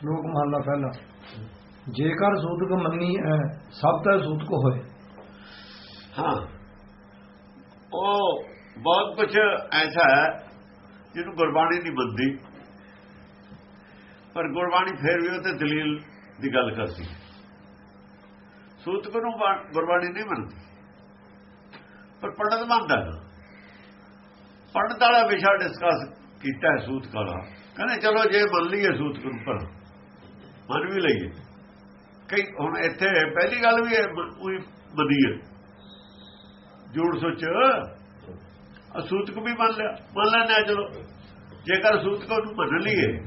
ਸ਼ਲੋਕ ਮਹਲਾ ਪਹਿਲਾ। ਜੇਕਰ ਸੂਤਕ ਮੰਨੀ ਹੈ ਸਭ ਤਾਂ ਸੂਤਕ ਹੋਏ। ਹਾਂ। ਉਹ ਬਹੁਤ ਕੁਝ ਐਸਾ ਹੈ, ਜਿਹਨੂੰ ਗੁਰਬਾਣੀ ਨਹੀਂ ਮੰਨਦੀ ਪਰ ਗੁਰਬਾਣੀ ਫੇਰ ਵੀ ਉਹ ਤੇ ਦਲੀਲ ਦੀ ਗੱਲ ਕਰਦੀ। ਸੂਤਕ ਨੂੰ ਗੁਰਬਾਣੀ ਨਹੀਂ ਮੰਨਦੀ। ਪਰ ਪੰਡਤ ਮੰਨਦਾ ਹੈ। ਪੰਡਤ ਵਾਲਾ ਵਿਸ਼ਾ ਡਿਸਕਸ ਕੀਤਾ ਸੂਤਕ ਵਾਲਾ। ਕਹਿੰਦੇ ਚਲੋ ਜੇ ਮੰਨ ਲਈਏ ਸੂਤਕ ਨੂੰ ਪਰ ਮੰਨ ਵੀ ਲਈਏ ਕਈ ਹੁਣ ਇੱਥੇ ਪਹਿਲੀ ਗੱਲ ਵੀ ਇਹ ਮ- ਉਹੀ ਮੰਨੀ ਹੈ। ਜੋੜ ਸੋਚ ਅਸੂਤਕ ਵੀ ਮੰਨ ਲਿਆ। ਮੰਨ ਲੈਣਾ ਚਲੋ ਜੇਕਰ ਸੂਤਕ ਨੂੰ ਮੰਨ ਲਈਏ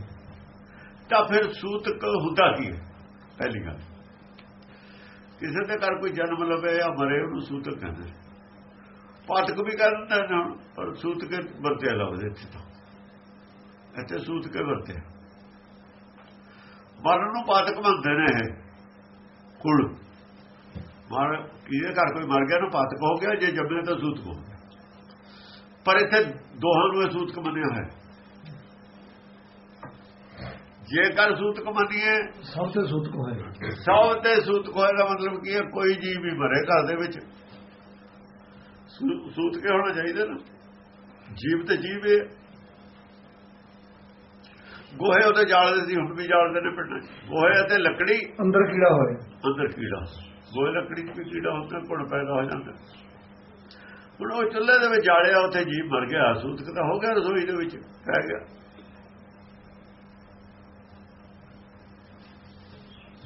ਤਾਂ ਫਿਰ ਸੂਤਕ ਹੁੰਦਾ ਕੀ ਹੈ? ਪਹਿਲੀ ਗੱਲ। ਕਿਸੇ ਦੇ ਘਰ ਕੋਈ ਜਨਮ ਲਵੇ ਜਾਂ ਮਰੇ ਉਹਨੂੰ ਸੂਤਕ ਕਹਿੰਦੇ ਨੇ। ਪਾਤਕ ਵੀ ਕਹਿੰਦੇ ਨੇ ਹੁਣ, ਪਰ ਸੂਤਕ ਵਰਤਿਆ ਲਫ਼ਜ਼ ਇੱਥੇ ਤਾਂ। ਇੱਥੇ ਸੂਤਕ ਵਰਤਿਆ। ਮਰਨ ਨੂੰ ਪਾਤਕ ਮੰਨਦੇ ਨੇ ਇਹ। ਕੁਲ। ਮਰ ਕਿਹਦੇ ਘਰ ਕੋਈ ਮਰ ਗਿਆ ਨਾ ਪਾਤਕ ਹੋ ਗਿਆ ਜੇ ਜੰਮੇ ਤਾਂ ਸੂਤਕ ਹੋ ਪਰ ਇੱਥੇ ਦੋਹਾਂ ਨੂੰ ਇਹ ਸੂਤਕ ਮੰਨਿਆ ਹੈ। ਜੇਕਰ ਸੂਤਕ ਮੰਨੀਏ ਸਭ ਤੇ ਸੂਤਕ ਹੋਏ ਸਭ ਤੇ ਸੂਤਕ ਹੋਏ ਦਾ ਮਤਲਬ ਕੀ ਹੈ ਕੋਈ ਜੀਵ ਵੀ ਮਰੇ ਘਰ ਦੇ ਵਿੱਚ। ਸੂ- ਸੂਤਕੇ ਹੋਣਾ ਚਾਹੀਦਾ ਨਾ। ਜੀਵ ਤੇ ਜੀਵ ਹੈ ਗੋਹੇ ਉਹਦੇ ਜਾਲਦੇ ਸੀ ਹੁਣ ਵੀ ਜਾਲਦੇ ਨੇ ਪਿੰਡਾਂ ਗੋਹੇ ਅਤੇ ਲੱਕੜੀ। ਅੰਦਰ ਕੀੜਾ ਹੋਏ। ਅੰਦਰ ਕੀੜਾ। ਗੋਹੇ ਲੱਕੜੀ 'ਚ ਵੀ ਕੀੜਾ ਹੁੰਦਾ ਘੁਣ ਪੈਦਾ ਹੋ ਜਾਂਦਾ। ਹੁਣ ਉਹ ਚੁੱਲ੍ਹੇ ਦੇ ਵਿੱਚ ਜਾਲਿਆ ਉੱਥੇ ਜੀਵ ਮਰ ਗਿਆ ਸੂਤਕ ਤਾਂ ਹੋ ਗਿਆ ਰਸੋਈ ਦੇ ਵਿੱਚ ਪੈ ਗਿਆ।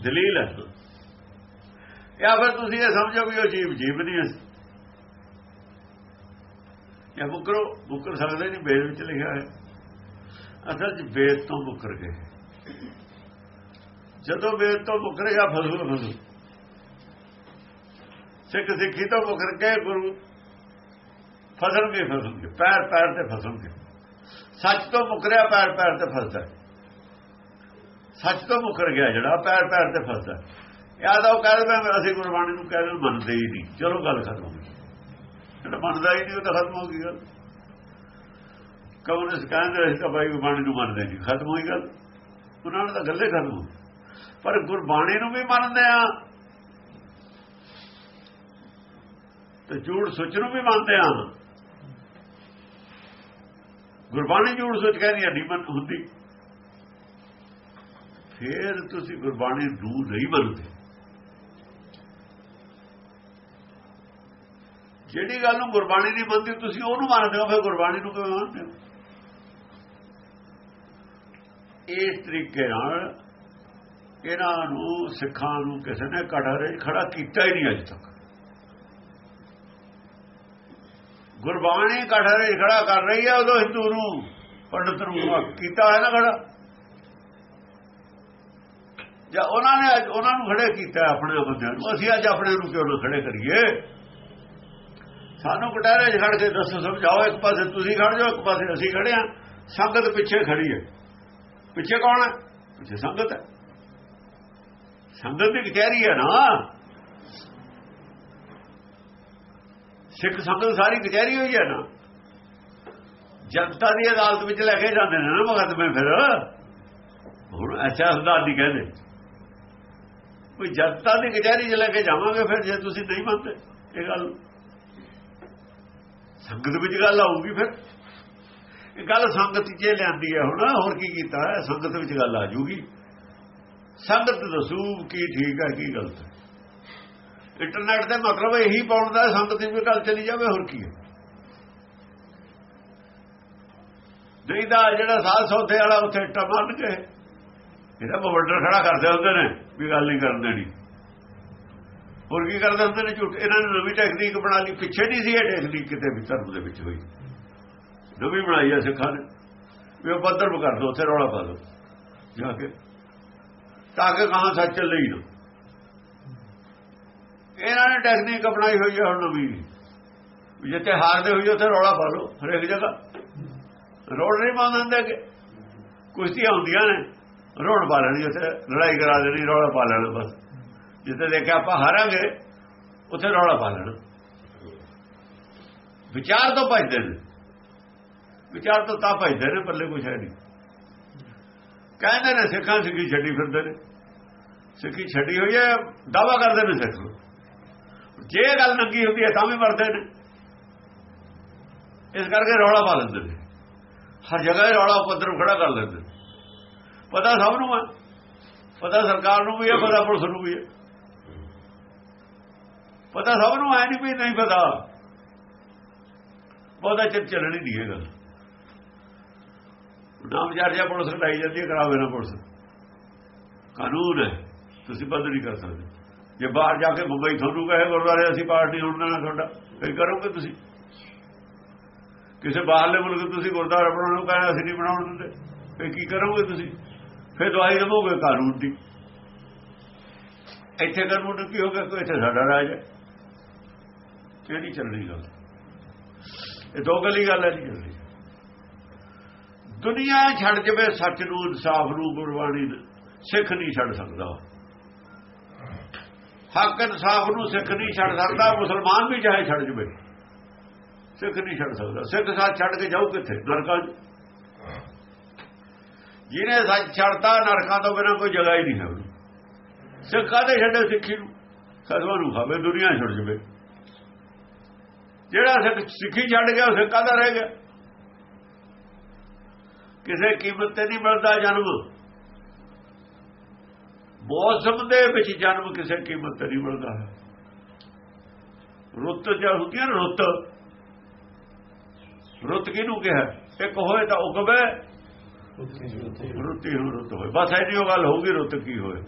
ਦਲੀਲ ਹੈ। ਜਾਂ ਫਿਰ ਤੁਸੀਂ ਇਹ ਸਮਝੋ ਵੀ ਉਹ ਜੀਵ ਜੀਵ ਨਹੀਂ ਹੈ ਜਾਂ ਮੁਕਰੋ ਮੁਕਰ ਸਕਦੇ ਨਹੀਂ ਵੇਦ ਵਿੱਚ ਲਿਖਿਆ ਹੈ। ਅਸਲ 'ਚ ਵੇਦ ਤੋਂ ਮੁਕਰ ਗਏ। ਜਦੋਂ ਵੇਦ ਤੋਂ ਮੁਕਰ ਗਿਆ ਫਸਲ ਫਸਲ ਸਿੱਖ ਸਿੱਖੀ ਤੋਂ ਮੁਕਰ ਕੇ ਗੁਰੂ ਫਸਣਗੇ ਫਸਣਗੇ ਪੈਰ ਪੈਰ ਤੇ ਫਸਣਗੇ ਸੱਚ ਤੋਂ ਮੁਕਰਿਆ, ਪੈਰ ਪੈਰ ਤੇ ਫਸਦਾ। ਸੱਚ ਤੋਂ ਮੁਕਰ ਗਿਆ ਜਿਹੜਾ, ਪੈਰ ਪੈਰ ਤੇ ਫਸਦਾ। ਯਾਦ ਆਓ ਕਹਿੰਦੇ ਮੈਂ ਅਸੀਂ ਗੁਰਬਾਣੀ ਨੂੰ ਕਹਿੰਦੇ ਮੰਨਦੇ ਹੀ ਨਹੀਂ। ਚਲੋ ਗੱਲ ਖਤਮ ਹੋ ਗਈ। ਜਿਹੜਾ ਮੰਨਦਾ ਹੀ ਨਹੀਂ, ਉਹ ਤਾਂ ਖਤਮ ਹੋ ਗਈ ਗੱਲ। ਕਮਿਊਨਿਸਟ ਕਹਿੰਦੇ ਅਸੀਂ ਤਾਂ ਬਾਈ ਗੁਰਬਾਣੀ ਨੂੰ ਮੰਨਦੇ ਨਹੀਂ, ਖਤਮ ਹੋਈ ਗੱਲ। ਉਹਨਾਂ ਨਾਲ ਤਾਂ ਗੱਲੇ ਖਤਮ ਹੋ ਪਰ ਗੁਰਬਾਣੀ ਨੂੰ ਵੀ ਮੰਨਦੇ ਆ। ਤੇ ਜੂੜ ਸੱਚ ਨੂੰ ਵੀ ਮੰਨਦੇ ਆ। ਗੁਰਬਾਣੀ ਜੂੜ ਸੁੱਚ ਕਹਿੰਦੀ ਹੈ ਨਹੀਂ ਹੁੰਦੀ। ਫਿਰ ਤੁਸੀਂ ਗੁਰਬਾਣੀ ਨੂੰ ਨਹੀਂ ਮੰਨਦੇ। ਜਿਹੜੀ ਗੱਲ ਨੂੰ ਗੁਰਬਾਣੀ ਦੀ ਮੰਨਦੀ, ਤੁਸੀਂ ਉਹਨੂੰ ਮੰਨਦੇ ਹੋ, ਫਿਰ ਗੁਰਬਾਣੀ ਨੂੰ ਕਿਵੇਂ ਮੰਨਦੇ ਹੋ? ਇਸ ਤਰੀਕੇ ਨਾਲ ਇਹਨਾਂ ਨੂੰ ਸਿੱਖਾਂ ਨੂੰ ਕਿਸੇ ਨੇ ਕਟਾਰੇ ਖੜਾ ਕੀਤਾ ਹੀ ਨਹੀਂ ਅਜੇ ਤੱਕ। ਗੁਰਬਾਣੀ ਕਟਾਰੇ ਖੜਾ ਕਰ ਰਹੀ ਹੈ ਉਦੋਂ ਹਿੰਦੂ ਨੂੰ ਪੰਡਤ ਨੂੰ ਕੀਤਾ ਹੈ ਨਾ ਖੜਾ ਜਾਂ ਉਹਨਾਂ ਨੇ ਅੱਜ ਉਹਨਾਂ ਨੂੰ ਖੜੇ ਕੀਤਾ ਆਪਣੇ ਬੰਦਿਆਂ ਨੂੰ ਅਸੀਂ ਅੱਜ ਆਪਣੇ ਨੂੰ ਕਿਉਂ ਨਾ ਖੜੇ ਕਰੀਏ? ਸਾਨੂੰ ਕਟਾਰੇ 'ਚ ਖੜ ਕੇ ਦੱਸੋ ਸਮਝਾਓ ਇੱਕ ਪਾਸੇ ਤੁਸੀਂ ਖੜ ਜਾਓ ਇੱਕ ਪਾਸੇ ਅਸੀਂ ਖੜੇ ਆ। ਸੰਗਤ ਪਿੱਛੇ ਖੜੀ ਹੈ। ਪਿੱਛੇ ਕੌਣ ਹੈ? ਪਿੱਛੇ ਸੰਗਤ ਹੈ। ਸੰਗਤ ਦੀ ਕਚਹਿਰੀ ਹੈ ਨਾ। ਸਿੱਖ ਸੰਗਤ ਸਾਰੀ ਕਚਹਿਰੀ ਹੋਈ ਹੈ ਨਾ। ਜਨਤਾ ਦੀ ਅਦਾਲਤ ਵਿੱਚ ਲੈ ਕੇ ਜਾਂਦੇ ਨੇ ਨਾ ਮੁਕੱਦਮੇ ਫਿਰ। ਹੁਣ ਅੱਛਾ ਹੁੰਦਾ ਨਹੀਂ ਕਹਿੰਦੇ। ਕੋਈ ਜਨਤਾ ਦੀ ਕਚਹਿਰੀ 'ਚ ਲੈ ਕੇ ਜਾਵਾਂਗੇ ਫਿਰ ਜੇ ਤੁਸੀਂ ਨਹੀਂ ਮੰਨਦੇ, ਇਹ ਗੱਲ। ਸੰਗਤ ਵਿੱਚ ਗੱਲ ਆਊਗੀ ਫਿਰ। ਇਹ ਗੱਲ ਸੰਗਤ 'ਚ ਲਿਆਂਦੀ ਹੈ ਹੁਣ, ਹੋਰ ਕੀ ਕੀਤਾ? ਸੰਗਤ ਵਿੱਚ ਗੱਲ ਆ ਜੂਗੀ। ਸੰਗਤ ਦੱਸੂ ਕੀ ਠੀਕ ਹੈ, ਕੀ ਗਲਤ ਹੈ। ਇੰਟਰਨੈਟ ਦੇ ਮਤਲਬ ਇਹੀ ਪਾਉਂਦਾ ਸੰਗਤ ਦੀ ਵੀ ਗੱਲ ਚਲੀ ਜਾਵੇ, ਹੋਰ ਕੀ ਹੈ। ਨਹੀਂ ਤਾਂ ਜਿਹੜਾ ਸਾਧ ਸੌਥੇ ਵਾਲਾ ਉੱਥੇ ਇੱਟਾਂ ਮਾਰਨ ਕੇ, ਇਹਦਾ ਬਵੰਡਰ ਖੜਾ ਕਰਦੇ ਹੁੰਦੇ ਨੇ, ਵੀ ਗੱਲ ਨਹੀਂ ਕਰਨ ਦੇਣੀ। ਹੋਰ ਕੀ ਕਰਦੇ ਹੁੰਦੇ ਨੇ ਝੂਠ? ਇਹਨਾਂ ਨੇ ਨਵੀਂ ਟੈਕਨੀਕ ਬਣਾ ਲਈ, ਪਿੱਛੇ ਨਹੀਂ ਸੀ ਇਹ ਟੈਕਨੀਕ ਕਿਤੇ ਵੀ ਧਰਮ ਦੇ ਵਿੱਚ ਹੋਈ। ਨਵੀਂ ਬਣਾਈ ਹੈ ਸਿੱਖਾਂ ਨੇ। ਵੀ ਉਹ ਪੱਧਰ ਕਰ ਦੋ ਉੱਥੇ ਰੌਲਾ ਪਾ ਦੋ ਜਾ ਕੇ। ਤਾਂ ਕਿ ਕਹਾਂ ਸੱਚ ਚੱਲੇ ਹੀ ਨਾ। ਇਹਨਾਂ ਨੇ ਟੈਕਨੀਕ ਅਪਣਾਈ ਹੋਈ ਹੈ ਹੁਣ ਨਵੀਂ। ਵੀ ਜਿੱਥੇ ਹਾਰਦੇ ਹੋਈ ਉੱਥੇ ਰੌਲਾ ਪਾ ਲਓ, ਹਰੇਕ ਜਗ੍ਹਾ। ਰੋੜ ਨਹੀਂ ਪਾਉਂਦੇ ਕਿ ਕੁਸ਼ਤੀਆਂ ਹੁੰਦੀਆਂ ਨੇ। ਰੋੜ ਪਾ ਲੈਣੀ, ਉੱਥੇ ਲੜਾਈ ਕਰਾ ਦੇਣੀ, ਰੌਲਾ ਪਾ ਲੈਣਾ ਬਸ। ਜਿੱਥੇ ਦੇਖਿਆ ਆਪਾਂ ਹਾਰਾਂਗੇ, ਉੱਥੇ ਰੌਲਾ ਪਾ ਲੈਣਾ। ਵਿਚਾਰ ਤੋਂ ਭੱਜਦੇ ਨੇ। ਵਿਚਾਰ ਤੋਂ ਤਾਂ ਭਜਦੇ ਨੇ ਪੱਲੇ ਕੁਛ ਹੈ ਨਹੀਂ। ਕਹਿੰਦੇ ਨੇ ਸਿੱਖਾਂ ਸਿੱਖੀ ਛੱਡੀ ਫਿਰਦੇ ਨੇ। ਸਿੱਖੀ ਛੱਡੀ ਹੋਈ ਹੈ ਦਾਵਾ ਕਰਦੇ ਨੇ ਸਿੱਖ। ਜੇ ਗੱਲ ਨੰਗੀ ਹੁੰਦੀ ਹੈ ਤਾਂ ਵੀ ਮਰਦੇ ਨੇ। ਇਸ ਕਰਕੇ ਰੌਲਾ ਪਾ ਲੈਂਦੇ ਨੇ। ਹਰ ਜਗ੍ਹਾ ਰੌਲਾ ਉਪਦਰ ਖੜਾ ਕਰ ਲੈਂਦੇ ਨੇ। ਪਤਾ ਸਭ ਨੂੰ ਹੈ। ਪਤਾ ਸਰਕਾਰ ਨੂੰ ਵੀ ਹੈ, ਪਤਾ ਪੁਲਿਸ ਨੂੰ ਵੀ ਹੈ। ਪਤਾ ਸਭ ਨੂੰ ਐ ਨਹੀਂ ਵੀ ਨਹੀਂ ਪਤਾ। ਬਹੁਤਾ ਚਿਰ ਚੱਲਣੀ ਨਹੀਂ ਇਹ ਗੱਲ। ਨਾਮ ਚਰਚਾ ਪੁਲਿਸ ਕਢਾਈ ਜਾਂਦੀ ਹੈ ਕਰਾਵੇ ਨਾ ਪੁਲਿਸ। ਕਾਨੂੰਨ ਹੈ, ਤੁਸੀਂ ਬੰਦ ਨਹੀਂ ਕਰ ਸਕਦੇ। ਜੇ ਬਾਹਰ ਜਾ ਕੇ ਮੁੰਬਈ ਤੁਹਾਨੂੰ ਕਹੇ, ਗੁਰਦੁਆਰੇ ਅਸੀਂ ਪਾਰਟੀ ਹੋਣ ਦੇਣਾ ਤੁਹਾਡਾ, ਫਿਰ ਕਰੋਗੇ ਤੁਸੀਂ? ਕਿਸੇ ਬਾਹਰਲੇ ਮੁਲਕ ਤੁਸੀਂ ਗੁਰਦੁਆਰਾ ਬਣਾਉਣ ਨੂੰ ਕਹਿੰਦੇ ਅਸੀਂ ਨਹੀਂ ਬਣਾਉਣ ਦਿੰਦੇ। ਫਿਰ ਕੀ ਕਰੋਗੇ ਤੁਸੀਂ? ਫਿਰ ਦਵਾਈ ਦੇਵੋਗੇ ਕਾਨੂੰਨ ਦੀ। ਇੱਥੇ ਕਾਨੂੰਨ ਕੀ ਹੋਗਾ ਕੋਈ ਇੱਥੇ ਸਾਡਾ ਰਾਜ ਹੈ। ਇਹ ਨਹੀਂ ਚੱਲਣੀ ਗੱਲ? ਇਹ ਦੋ ਗੱਲੀ ਗੱਲ ਹੈ ਨਹੀਂ ਚੱਲਣੀ ਦੁਨੀਆ ਛੱਡ ਜਵੇ ਸੱਚ ਨੂੰ, ਇਨਸਾਫ ਨੂੰ, ਗੁਰਬਾਣੀ ਨੂੰ, ਸਿੱਖ ਨਹੀਂ ਛੱਡ ਸਕਦਾ। ਹੱਕ ਇਨਸਾਫ ਨੂੰ ਸਿੱਖ ਨਹੀਂ ਛੱਡ ਸਕਦਾ, ਮੁਸਲਮਾਨ ਵੀ ਚਾਹੇ ਛੱਡ ਜਵੇ। ਸਿੱਖ ਨਹੀਂ ਛੱਡ ਸਕਦਾ। ਸਿੱਖ ਸਾਥ ਛੱਡ ਕੇ ਜਾਊ ਕਿੱਥੇ? ਨਰਕਾਂ 'ਚ। ਜਿਹਨੇ ਸੱਚ ਛੱਡਤਾ, ਨਰਕਾਂ ਤੋਂ ਬਿਨਾਂ ਕੋਈ ਜਗ੍ਹਾ ਹੀ ਨਹੀਂ ਹੈ। ਉਹਨੂੰ ਸਿੱਖ ਕਾਹਦੇ ਛੱਡੇ ਸਿੱਖੀ ਨੂੰ? ਸਦਵਾ ਨੂੰ ਖਾਵੇ, ਦੁਨੀਆ ਛੱਡ ਜਵੇ। ਜਿਹੜਾ ਸਿੱਖ ਸਿੱਖੀ ਛੱਡ ਗਿਆ, ਉਹ ਸਿੱਖ ਕਾਹਦਾ ਰਹਿ ਗਿਆ? ਕਿਸੇ ਕੀਮਤ ਤੇ ਨਹੀਂ ਮਿਲਦਾ ਜਨਮ। ਮੌਸਮ ਦੇ ਵਿੱਚ ਜਨਮ ਕਿਸੇ ਕੀਮਤ ਤੇ ਨਹੀਂ ਮਿਲਦਾ। ਹੈ ਰੁੱਤ ਜਾਂ ਹੁੰਦੀ ਹੈ ਰੁੱਤ। ਰੁੱਤ ਕਿਹਨੂੰ ਕਿਹਾ? ਇੱਕ ਹੋਏ ਤਾਂ ਉਗਵੇ। ਰੁੱਤੀ ਨੂੰ ਰੁੱਤ ਹੋਏ। ਬਸ ਐਨੀ ਉਹ ਗੱਲ ਹੋਊਗੀ, ਰੁੱਤ ਕੀ ਹੋਏ।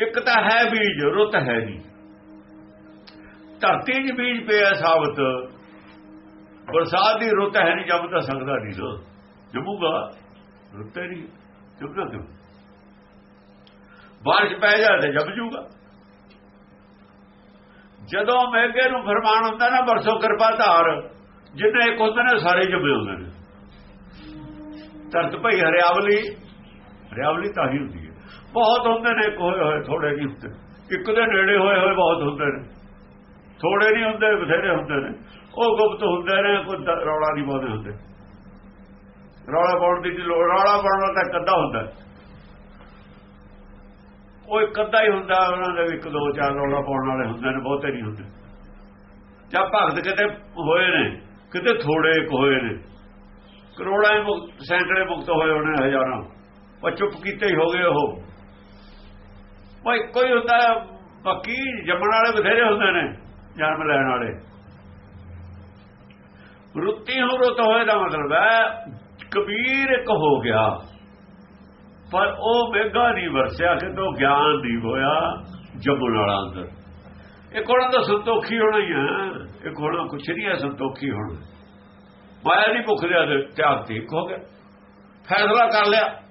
ਇੱਕ ਤਾਂ ਹੈ ਬੀਜ, ਰੁੱਤ ਹੈ ਨਹੀਂ। ਧਰਤੀ 'ਚ ਬੀਜ ਪਿਆ ਸਾਬਤ। ਬਰਸਾਤ ਦੀ ਰੁੱਤ ਹੈ ਨਹੀਂ, ਜੰਮ ਤਾਂ ਸਕਦਾ ਨਹੀਂ ਨਾ ਜੰਮੂਗਾ? ਰੁੱਤ ਨਹੀਂ। ਜੰਮਦਾ ਕਿਉਂ? ਬਾਰਿਸ਼ ਪੈ ਜਾ ਤੇ ਜੰਮ ਜੂਗਾ। ਜਦੋਂ ਮੇਘੇ ਨੂੰ ਫਰਮਾਨ ਹੁੰਦਾ ਨਾ, ਬਰਸੋ ਕਿਰਪਾ ਧਾਰ ਜਿੰਨੇ ਇੱਕ ਹੁੰਦੇ ਨੇ, ਸਾਰੇ ਜੰਮੇ ਹੁੰਦੇ ਨੇ। ਧਰਤ ਭਈ ਹਰਿਆਵਲੀ ਹਰਿਆਵਲੀ ਤਾਂ ਹੀ ਹੁੰਦੀ ਹੈ। ਬਹੁਤ ਹੁੰਦੇ ਨੇ, ਇੱਕ ਹੋਏ ਹੋਏ ਥੋੜੇ ਨਹੀਂ ਹੁੰਦੇ। ਇੱਕ ਦੇ ਨੇੜੇ ਹੋਏ ਹੋਏ ਬਹੁਤ ਹੁੰਦੇ ਨੇ। ਥੋੜੇ ਨਹੀਂ ਹੁੰਦੇ, ਬਥੇਰੇ ਹੁੰਦੇ ਨੇ। ਉਹ ਗੁਪਤ ਹੁੰਦੇ ਨੇ, ਕੋਈ ਰੌਲਾ ਨਹੀਂ ਪਾਉਂਦੇ ਹੁੰਦੇ। ਰੌਲਾ ਪਾਉਣ ਦੀ ਲੋੜ, ਰੌਲਾ ਪਾਉਣ ਦਾ ਕੱਦਾ ਹੁੰਦਾ। ਉਹ ਇੱਕ ਅੱਧਾ ਹੀ ਹੁੰਦਾ, ਉਹਨਾਂ ਦੇ ਇੱਕ ਦੋ ਚਾਰ ਰੌਲਾ ਪਾਉਣ ਵਾਲੇ ਹੁੰਦੇ ਨੇ, ਬਹੁਤੇ ਨਹੀਂ ਹੁੰਦੇ। ਜਾਂ ਭਗਤ ਕਿਤੇ ਹੋਏ ਨੇ, ਕਿਤੇ ਥੋੜੇ ਇੱਕ ਹੋਏ ਨੇ। ਕਰੋੜਾਂ ਹੀ ਮੁਕਤ ਸੈਂਕੜੇ ਮੁਕਤ ਹੋਏ ਹੋਣੇ ਹਜ਼ਾਰਾਂ। ਉਹ ਚੁੱਪ ਕੀਤੇ ਹੀ ਹੋ ਗਏ ਉਹ। ਭਾਈ ਕੋਈ ਹੁੰਦਾ, ਬਾਕੀ ਜੰਮਣ ਵਾਲੇ ਬਥੇਰੇ ਹੁੰਦੇ ਨੇ, ਜਨਮ ਲੈਣ ਵਾਲੇ। ਰੁੱਤੀ ਹੋ ਰੁੱਤ ਹੋਏ ਦਾ ਮਤਲਬ ਹੈ। ਕਬੀਰ ਇੱਕ ਹੋ ਗਿਆ। ਪਰ ਉਹ ਮੇਗਾ ਨਹੀਂ ਵਰਸਿਆ ਕਿ ਗਿਆਨ ਨਹੀਂ ਹੋਇਆ ਜੰਮਣ ਵਾਲਾ ਅੰਦਰ। ਇਹ ਕੋਣ ਤਾਂ ਸੰਤੋਖੀ ਹੋਣਾ ਹੀ ਹੈ। ਇਹ ਕੋਣ ਕੁਛ ਨਹੀਂ ਹੈ, ਸੰਤੋਖੀ ਹੋਣਾ। ਮਾਇਆ ਦੀ ਭੁੱਖ ਦੇ ਤਿਆਗ ਤੇ ਹੋ ਗਿਆ। ਫੈਸਲਾ ਕਰ ਲਿਆ।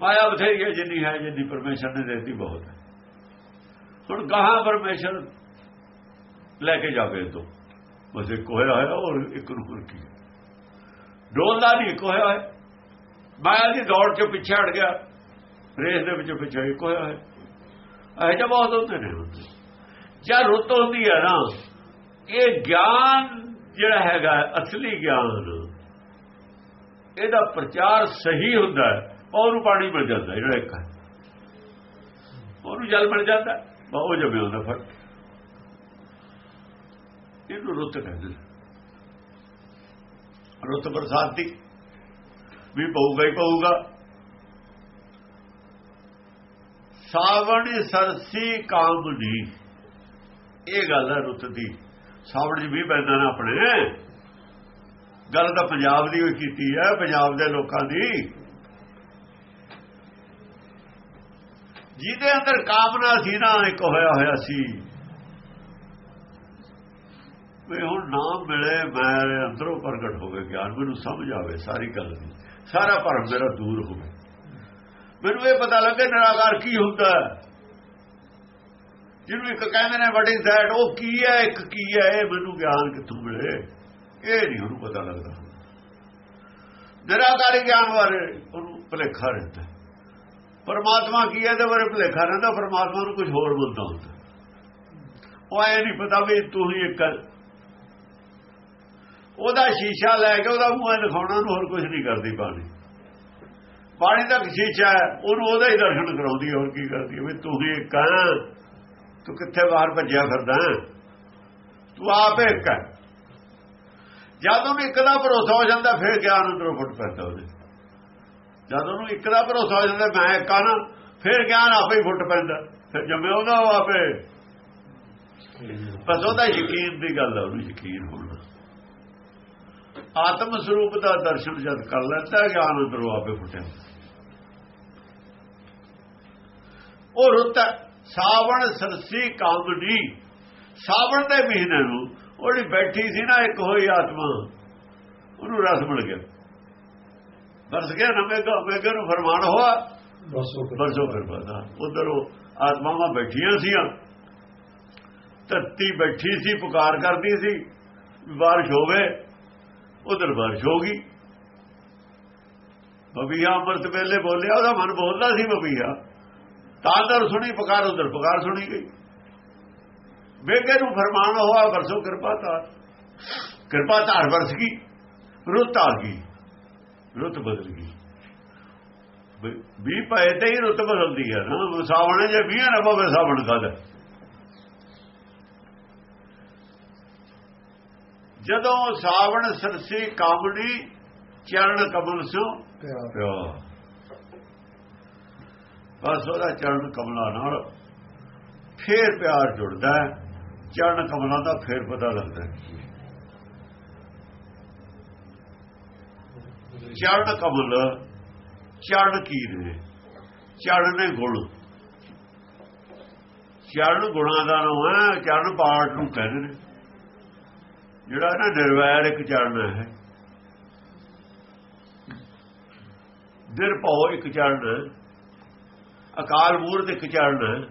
ਮਾਇਆ ਬਥੇਰੀ ਹੈ, ਜਿੰਨੀ ਹੈ, ਜਿੰਨੀ ਪਰਮੇਸ਼ਰ ਨੇ ਦਿੱਤੀ ਬਹੁਤ ਹੈ। ਹੁਣ ਕਹਾਂ ਪਰਮੇਸ਼ਰ ਲੈ ਕੇ ਜਾਵੇ ਤੋਂ ਬਸ ਇੱਕ ਹੋਇਆ ਹੋਇਆ ਔਰ ਇੱਕ ਨੂੰ ਹੋਰ ਕੀ ਹੈ। ਡੋਲਦਾ ਨਹੀਂ, ਇੱਕ ਹੋਇਆ ਹੋਇਆ ਮਾਇਆ ਦੀ ਦੌੜ ਚ ਪਿੱਛੇ ਹਟ ਗਿਆ। ਰੇਸ ਦੇ ਵਿੱਚ ਪਿੱਛੇ ਇੱਕ ਹੋਇਆ ਹੋਇਆ ਇਹ ਜਿਹਾ ਬਹੁਤ ਹੁੰਦੇ ਨੇ ਹੁੰਦੇ ਜਾਂ ਰੁੱਤ ਹੁੰਦੀ ਹੈ ਨਾ, ਇਹ ਗਿਆਨ ਜਿਹੜਾ ਹੈਗਾ, ਅਸਲੀ ਗਿਆਨ, ਇਹਦਾ ਪ੍ਰਚਾਰ ਸਹੀ ਹੁੰਦਾ ਹੈ, ਉਹਨੂੰ ਪਾਣੀ ਮਿਲ ਜਾਂਦਾ, ਜਿਹੜਾ ਇੱਕ ਹੈ। ਉਹਨੂੰ ਜਲ ਮਿਲ ਜਾਂਦਾ ਬਹੁਤ ਜਮੇ ਹੁੰਦਾ ਫ਼ਰਕ ਇਹਨੂੰ ਰੁੱਤ ਕਹਿੰਦੇ ਨੇ। ਰੁੱਤ ਬਰਸਾਤੀ ਵੀ ਪਊਗਾ ਹੀ ਪਊਗਾ। ਸਾਵਣ ਸਰਸੀ ਕਾਮਨੀ ਇਹ ਗੱਲ ਹੈ ਰੁੱਤ ਦੀ। ਸਾਵਣ ਜੀ ਵੀ ਪੈਂਦਾ ਨਾ ਆਪਣੇ। ਗੱਲ ਤਾਂ ਪੰਜਾਬ ਦੀ ਹੋਈ ਕੀਤੀ ਹੈ, ਪੰਜਾਬ ਦੇ ਲੋਕਾਂ ਦੀ। ਜਿਹਦੇ ਅੰਦਰ ਕਾਮਨਾ ਸੀ ਨਾ, ਇੱਕ ਹੋਇਆ ਹੋਇਆ ਸੀ। ਵੀ ਹੁਣ ਨਾਮ ਮਿਲੇ ਮੇਰੇ ਅੰਦਰੋਂ ਪ੍ਰਗਟ ਹੋਵੇ, ਗਿਆਨ ਮੈਨੂੰ ਸਮਝ ਆਵੇ, ਸਾਰੀ ਗੱਲ ਦੀ। ਸਾਰਾ ਭਰਮ ਮੇਰਾ ਦੂਰ ਹੋਵੇ। ਮੈਨੂੰ ਇਹ ਪਤਾ ਲੱਗੇ ਨਿਰਾਕਾਰ ਕੀ ਹੁੰਦਾ ਜਿਹਨੂੰ ਇੱਕ ਕਹਿੰਦੇ ਨੇ ਵੱਡੀ ਇਜ਼ ਉਹ ਕੀ ਹੈ, ਇੱਕ ਕੀ ਹੈ, ਇਹ ਮੈਨੂੰ ਗਿਆਨ ਕਿੱਥੋਂ ਮਿਲੇ? ਇਹ ਨਹੀਂ ਉਹਨੂੰ ਪਤਾ ਲੱਗਦਾ। ਨਿਰਾਕਾਰੀ ਗਿਆਨ ਬਾਰੇ ਉਹਨੂੰ ਭੁਲੇਖਾ ਰਹਿੰਦਾ ਪਰਮਾਤਮਾ ਕੀ ਹੈ ਤੇ ਬਾਰੇ ਭੁਲੇਖਾ ਰਹਿੰਦਾ, ਪਰਮਾਤਮਾ ਨੂੰ ਕੁਝ ਹੋਰ ਬੋਲਦਾ ਹੁੰਦਾ ਉਹ ਐ ਨਹੀਂ ਪਤਾ ਵੀ ਤੂੰ ਹੀ ਇੱਕ ਉਹਦਾ ਸ਼ੀਸ਼ਾ ਲੈ ਕੇ ਉਹਦਾ ਮੂੰਹ ਦਿਖਾਉਣਾ ਨੂੰ ਹੋਰ ਕੁਝ ਨਹੀਂ ਕਰਦੀ ਬਾਣੀ ਬਾਣੀ ਦਾ ਸ਼ੀਸ਼ਾ ਹੈ, ਉਹਨੂੰ ਉਹਦਾ ਹੀ ਦਰਸ਼ਨ ਕਰਾਉਂਦੀ ਹੋਰ ਕੀ ਕਰਦੀ ਵੀ ਤੂੰ ਹੀ ਇੱਕ ਤੂੰ ਕਿੱਥੇ ਬਾਹਰ ਭੱਜਿਆ ਫਿਰਦਾ ਤੂੰ ਆਪ ਇੱਕ ਹੈ। ਜਦ ਉਹਨੂੰ ਇੱਕ ਦਾ ਭਰੋਸਾ ਹੋ ਜਾਂਦਾ, ਫਿਰ ਗਿਆਨ ਅੰਦਰੋਂ ਫੁੱਟ ਪੈਂਦਾ ਉਹਦੇ। ਜਦ ਉਹਨੂੰ ਇੱਕ ਦਾ ਭਰੋਸਾ ਹੋ ਜਾਂਦਾ, ਮੈਂ ਇੱਕ ਆ ਨਾ, ਫਿਰ ਗਿਆਨ ਆਪੇ ਹੀ ਫੁੱਟ ਪੈਂਦਾ। ਫਿਰ ਜੰਮੇ ਉਹਦਾ ਉਹ ਆਪੇ। ਬਸ ਉਹਦਾ ਯਕੀਨ ਦੀ ਗੱਲ ਹੈ ਉਹਨੂੰ ਯਕੀਨ ਹੋਣਾ। ਆਤਮ ਸਰੂਪ ਦਾ ਦਰਸ਼ਨ ਜਦ ਕਰ ਲੈਂਦਾ ਗਿਆਨ ਅੰਦਰੋਂ ਆਪੇ ਫੁੱਟਿਆ ਉਹ ਰੁੱਤ ਸਾਵਣ ਸਰਸੀ ਕਾਮੜੀ ਸਾਵਣ ਦੇ ਮਹੀਨੇ ਨੂੰ ਉਹਦੀ ਬੈਠੀ ਸੀ ਨਾ ਇੱਕ ਹੋਈ ਆਤਮਾ ਉਹਨੂੰ ਰਸ ਮਿਲ ਗਿਆ। ਵਰਸ ਗਿਆ ਨਾ ਮੇਗਾ ਮੇਗੇ ਨੂੰ ਫਰਮਾਨ ਹੋਆ। ਉਹ ਫਿਰ- ਪਤਾ ਉਧਰ ਉਹ ਆਤਮਾਵਾਂ ਬੈਠੀਆਂ ਸੀਆਂ। ਧਰਤੀ ਬੈਠੀ ਸੀ ਪੁਕਾਰ ਕਰਦੀ ਸੀ ਬਾਰਿਸ਼ ਹੋਵੇ। ਉਧਰ ਬਾਰਿਸ਼ ਹੋ ਗਈ। ਬਬੀਆ ਅੰਮ੍ਰਿਤ ਵੇਲੇ ਬੋਲਿਆ, ਉਹਦਾ ਮਨ ਬੋਲਦਾ ਸੀ ਬਬੀਆ। ਤਾਂ ਸੁਣੀ, ਪੁਕਾਰ ਉਧਰ, ਪੁਕਾਰ ਸੁਣੀ ਗਈ। ਵੇਗੇ ਨੂੰ ਫਰਮਾਨ ਹੋਆ ਵਰਸੋ ਕਿਰਪਾ ਧਾਰ ਕਿਰਪਾ ਧਾਰ ਵਰਸ ਗਈ, ਰੁੱਤ ਆ ਗਈ, ਰੁੱਤ ਬਦਲ ਗਈ। ਵੀ ਪਏ ਤੇ ਹੀ ਰੁੱਤ ਬਦਲਦੀ ਹੈ ਨਾ, ਸਾਵਣ ਜੇ 20 ਨਾ ਪਵੇ, ਸਾਵਣ ਕਦ ਜਦੋਂ ਸਾਵਣ ਸਰਸੀ ਕਾਮੜੀ ਚਰਨ ਕਮਲ ਸੋ ਪਿਆਰ। ਪਿਆ ਬਸ ਉਹਦਾ ਚਰਨ ਕਮਲਾਂ ਨਾਲ ਫੇਰ ਪਿਆਰ ਜੁੜਦਾ ਹੈ। ਚਰਨ ਕਮਲਾਂ ਦਾ ਫੇਰ ਪਤਾ ਲੱਗਦਾ ਹੈ ਚਰਨ ਕਮਲ ਚਰਨ ਕੀ ਨੇ ਚਰਨ ਨੇ ਗੁਣ। ਚਰਨ ਗੁਣਾਂ ਦਾ ਨਾਮ ਹੈ ਚਰਨ ਪਾਠ ਨੂੰ ਕਹਿੰਦੇ ਨੇ। ਜਿਹੜਾ ਨਾ ਨਿਰਵੈਰ ਇੱਕ ਚਰਨ ਹੈ। ਨਿਰਭਉ ਇੱਕ ਚਰਨ ਅਕਾਲ ਮੂਰਤ ਇੱਕ ਚਰਨ